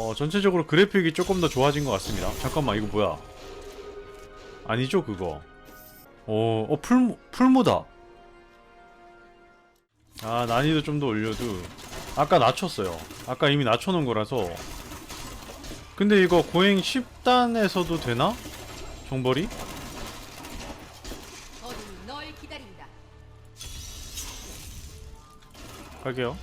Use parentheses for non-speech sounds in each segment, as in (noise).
어, 전체적으로 그래픽이 조금 더 좋아진 것 같습니다. 잠깐만, 이거 뭐야? 아니죠, 그거. 어, 어, 풀, 풀무다. 아, 난이도 좀 더 올려도. 아까 낮췄어요. 아까 이미 낮춰놓은 거라서. 근데 이거 고행 10단에서도 되나? 정벌이? 갈게요.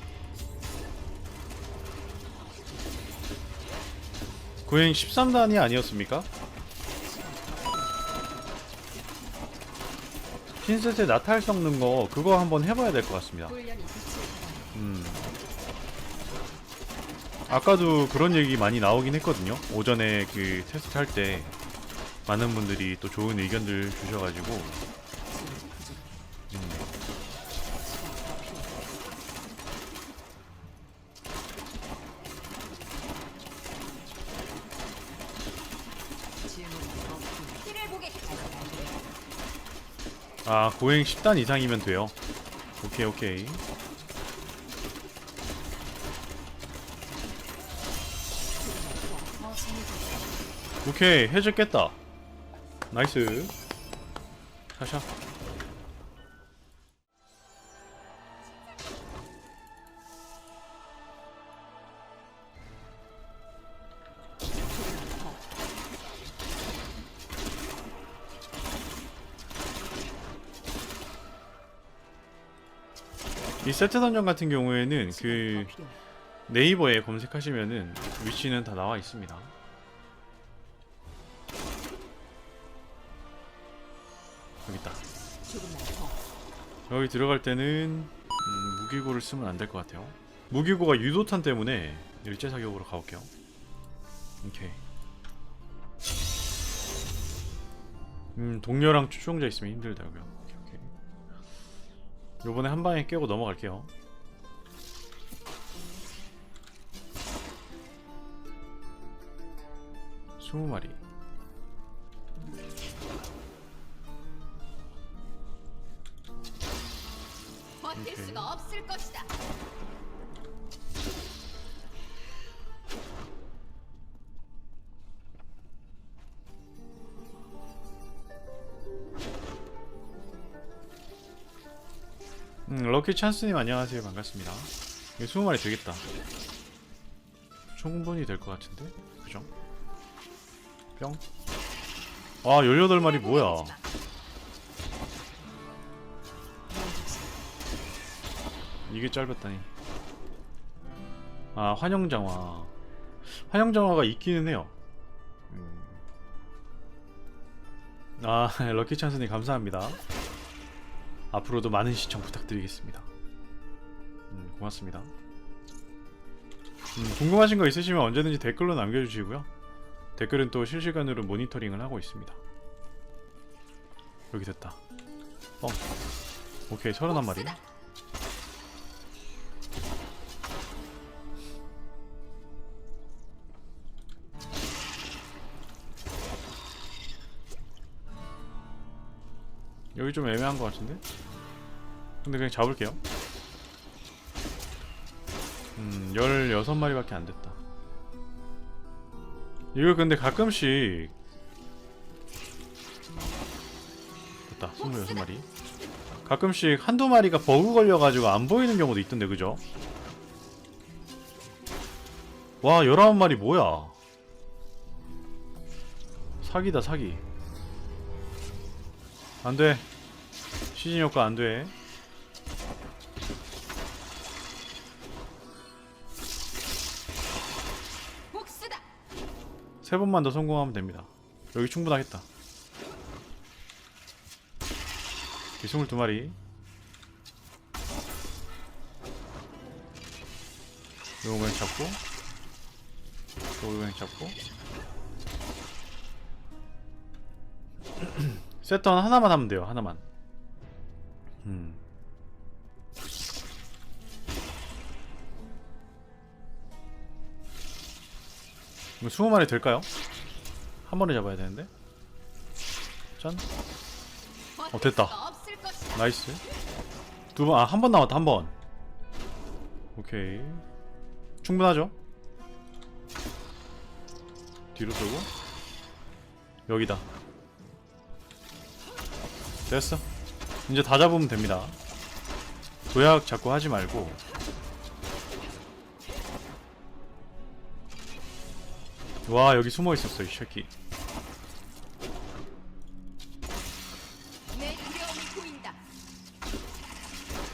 고행 13단이 아니었습니까? 핀셋에 나탈 섞는 거 그거 한번 해봐야 될 것 같습니다. 음. 아까도 그런 얘기 많이 나오긴 했거든요. 오전에 그 테스트 할 때 많은 분들이 또 좋은 의견들 주셔가지고 음. 피를 보게. 아 고행 10단 이상이면 돼요. 오케이 오케이. 오케이 해줄 깼다. 나이스. 샤샤. 이 세트 선정 같은 경우에는 그 네이버에 검색하시면은 위치는 다 나와 있습니다. 여기 있다. 여기 들어갈 때는 음, 무기고를 쓰면 안 될 것 같아요. 무기고가 유도탄 때문에 일제 사격으로 가볼게요. 오케이. 음 동료랑 추종자 있으면 힘들다고요. 요번에 한 방에 깨고 넘어갈게요. 스무 마리. 버틸. 수가 없을 것이다. 음, 럭키 찬스님 안녕하세요. 반갑습니다. 이거 20마리 되겠다. 충분히 될 것 같은데? 그죠? 뿅. 아, 18마리 뭐야. 이게 짧았다니. 아, 환영장화. 환영장화가 있기는 해요. 음. 아, (laughs) 럭키 찬스님 감사합니다. 앞으로도 많은 시청 부탁드리겠습니다. 음, 고맙습니다. 음, 궁금하신 거 있으시면 언제든지 댓글로 남겨주시고요. 댓글은 또 실시간으로 모니터링을 하고 있습니다. 여기 됐다. 뻥. 오케이, 서른한 마리. 여기 좀 애매한 것 같은데? 근데 그냥 잡을게요. 음, 16마리밖에 안 됐다. 이거 근데 가끔씩 됐다. 26마리. 가끔씩 한두 마리가 버그 걸려가지고 안 보이는 경우도 있던데, 그죠? 와, 19마리 뭐야? 사기다, 사기. 안 돼. 시즌 효과 안 돼. 복수다. 세 번만 더 성공하면 됩니다. 여기 충분하겠다. 이 22마리. 요거 그냥 잡고. 요거 그냥 잡고. (clears throat) 세턴 하나만 하면 돼요. 하나만. 음. 이거 20마리 될까요? 한 번에 잡아야 되는데. 짠. 어, 됐다. 나이스. 두 번, 아, 한 번 남았다, 한 번. 오케이. 충분하죠? 뒤로 쏘고 여기다 됐어. 이제 다 잡으면 됩니다. 도약 자꾸 하지 말고. 와 여기 숨어 있었어 이 새끼.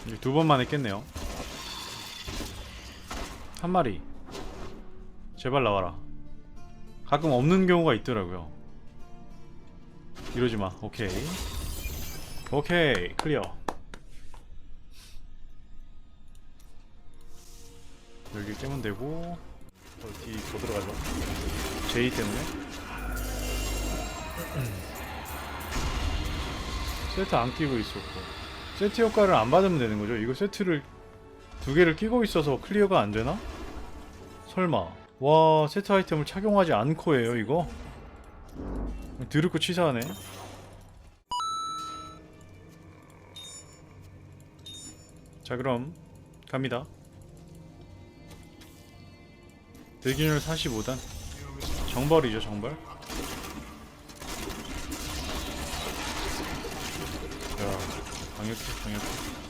이제 두 번만 했겠네요. 한 마리. 제발 나와라. 가끔 없는 경우가 있더라고요. 이러지마. 오케이 오케이 클리어. 여기 깨면 되고 어디 더 들어가죠? 제이 때문에? 세트 안 끼고 있었고. 세트 효과를 안 받으면 되는 거죠? 이거 세트를 두 개를 끼고 있어서 클리어가 안 되나? 설마. 와 세트 아이템을 착용하지 않고 해요 이거? 드럽고 치사하네 자 그럼 갑니다. 대균율 45단. 정벌이죠 정벌. 야 강력해 강력해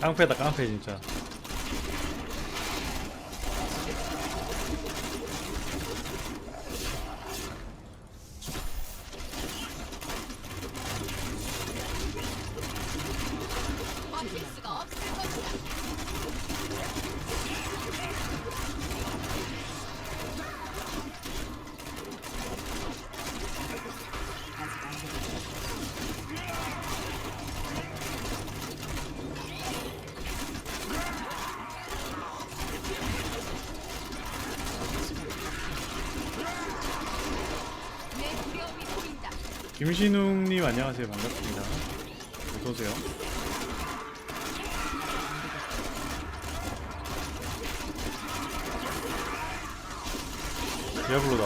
깡패다 깡패 진짜 버틸 수가 없을 것이다. 내 두려움이 보인다. 김신웅님 안녕하세요. 반갑습니다. 어서오세요. 디아블로다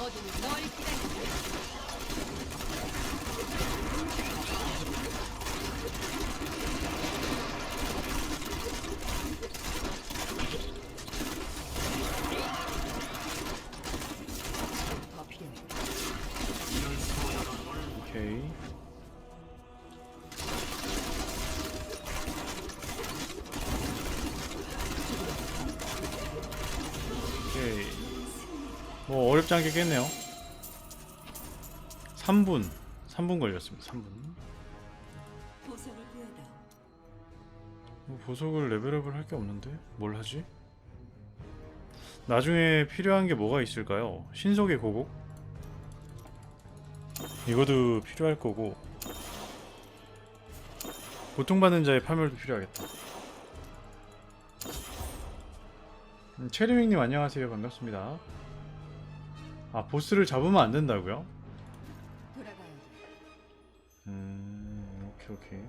어둠이 널 기다린다. 오케이 오케이 뭐 어렵지 않게 깼네요 3분 3분 걸렸습니다 3분 보석을 구해다. 뭐 보석을 레벨업을 할 게 없는데 뭘 하지? 나중에 필요한 게 뭐가 있을까요? 신속의 고국? 이것도 필요할 거고. 고통받는 자의 파멸도 필요하겠다. 음, 체리밍님 안녕하세요. 반갑습니다. 아 보스를 잡으면 안 된다고요? 음 오케이 오케이.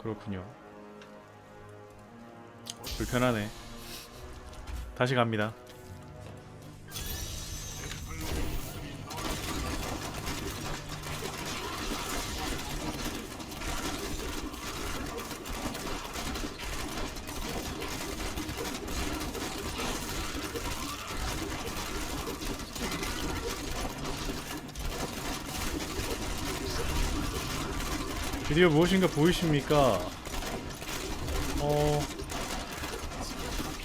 그렇군요. 불편하네. 다시 갑니다 드디어 무엇인가 보이십니까? 어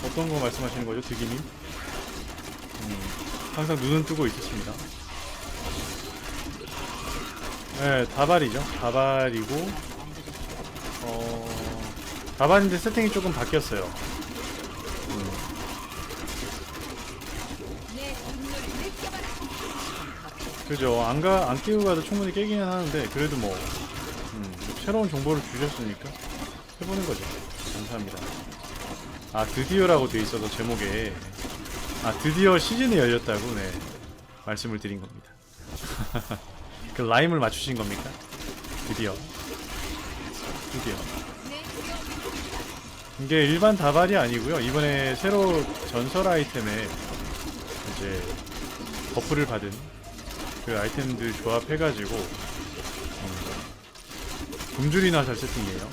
어떤 거 말씀하시는 거죠, 드기님? 음, 항상 눈은 뜨고 있었습니다. 네, 다발이죠. 다발이고 어 다발인데 세팅이 조금 바뀌었어요. 음. 그죠. 안 가, 안 끼고 가도 충분히 깨기는 하는데, 그래도 뭐, 음, 새로운 정보를 주셨으니까, 해보는 거죠. 감사합니다. 아, 드디어라고 돼 있어서 제목에, 아, 드디어 시즌이 열렸다고, 네, 말씀을 드린 겁니다. (laughs) 그 라임을 맞추신 겁니까? 드디어. 드디어. 이게 일반 다발이 아니고요. 이번에 새로 전설 아이템에 이제 버프를 받은 그 아이템들 조합해가지고 음, 굶주린 화살 세팅이에요.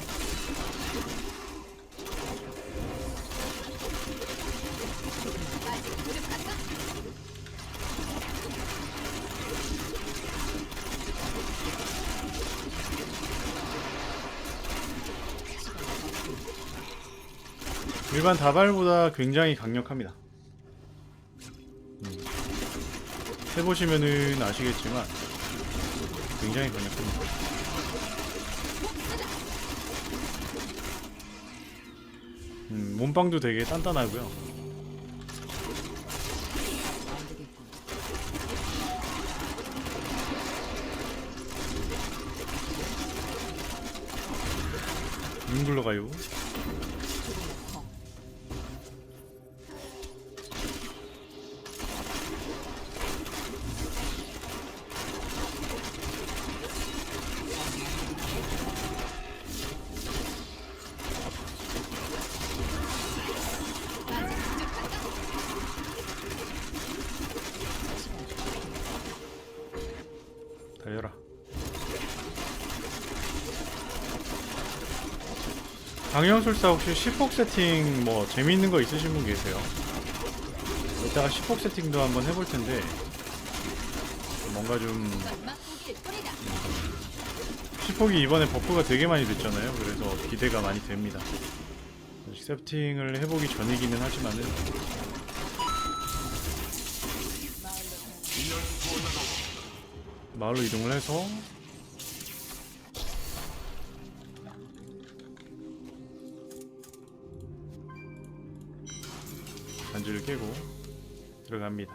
일반 다발보다 굉장히 강력합니다. 음, 해보시면은 아시겠지만 굉장히 강력합니다. 음, 몸빵도 되게 단단하고요. 눈 굴러가요. 강영술사 혹시 10폭 세팅 뭐 재미있는 거 있으신 분 계세요? 이따가 10폭 세팅도 한번 해볼 텐데 뭔가 좀 이건 맛보기일 뿐이다. 10폭이 이번에 버프가 되게 많이 됐잖아요. 그래서 기대가 많이 됩니다. 세팅을 해보기 전이기는 하지만은 마을로 이동을 해서 반지를 깨고 들어갑니다.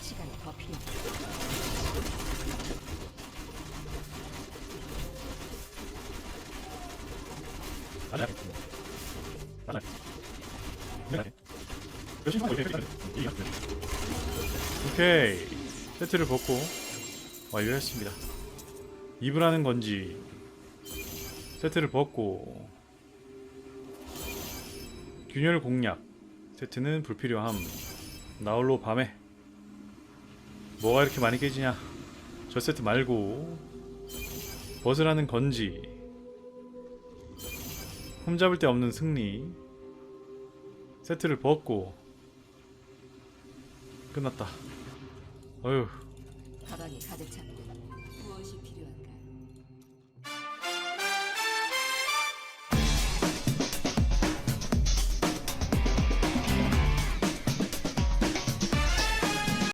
시간이 더 필요해. 오케이 세트를 벗고 완료했습니다 입을 하는 건지 세트를 벗고 균열 공략 세트는 불필요함. 나홀로 밤에. 뭐가 이렇게 많이 깨지냐? 저 세트 말고. 벗으라는 건지. 홈잡을 데 없는 승리. 세트를 벗고. 끝났다. 어휴. 가방이 가득 찼다.